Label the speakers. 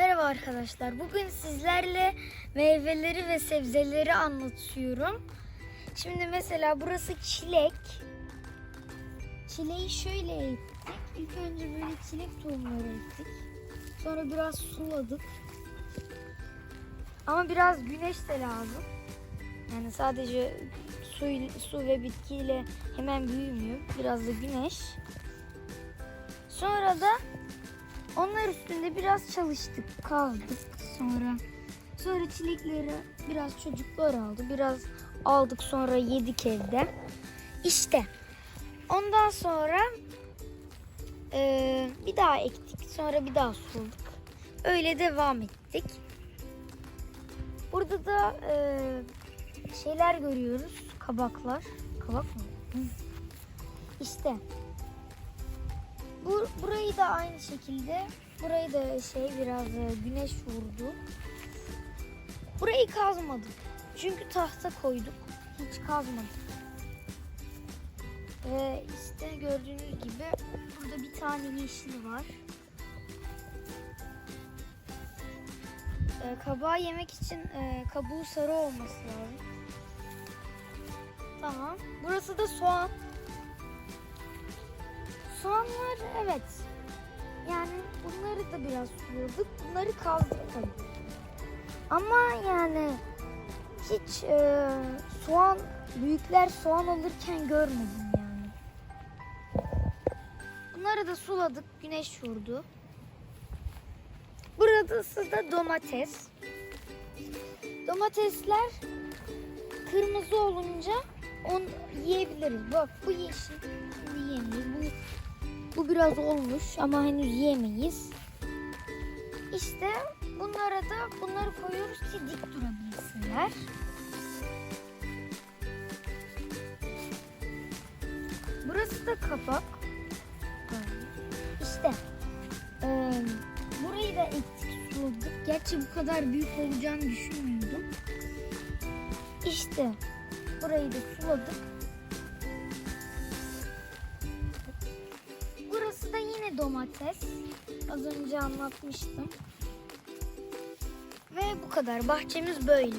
Speaker 1: Merhaba arkadaşlar. Bugün sizlerle meyveleri ve sebzeleri anlatıyorum. Şimdi mesela burası çilek. Çileği şöyle ektik. İlk önce böyle çilek tohumları ektik. Sonra biraz suladık. Ama biraz güneş de lazım. Yani sadece su, su ve bitkiyle hemen büyümüyor. Biraz da güneş. Sonra da onlar üstünde biraz çalıştık, kazdık sonra. Sonra çilekleri biraz çocuklar aldı. Biraz aldık sonra yedik evde. İşte ondan sonra eee, bir daha ektik. Sonra bir daha suladık. Öyle devam ettik. Burada da eee, şeyler görüyoruz. Kabaklar. Kabak mı? İşte burayı da aynı şekilde burayı da şey biraz e, güneş vurdu. Burayı kazmadık. Çünkü tahta koyduk. Hiç kazmadık. Ve işte gördüğünüz gibi burada bir tane yeşil var. E, kabağı yemek için e, kabuğu sarı olması lazım. Tamam. Burası da soğan. Soğanlar evet. Yani bunları da biraz suladık. Bunları kazdık. Ama yani hiç e, soğan, büyükler soğan alırken görmedim yani. Bunları da suladık. Güneş vurdu. Burası da domates. Domatesler kırmızı olunca onu yiyebiliriz. Bak bu yeşil. Şimdi yiyemeyiz. Bu bu biraz olmuş ama henüz yiyemeyiz. İşte bunlara da bunları koyuyoruz ki dik durabilsinler. Burası da kapak. İşte eee, burayı da ektik suladık. Gerçi bu kadar büyük olacağını düşünmüyordum. İşte burayı da suladık. Domates. Az önce anlatmıştım. Ve bu kadar. Bahçemiz böyle.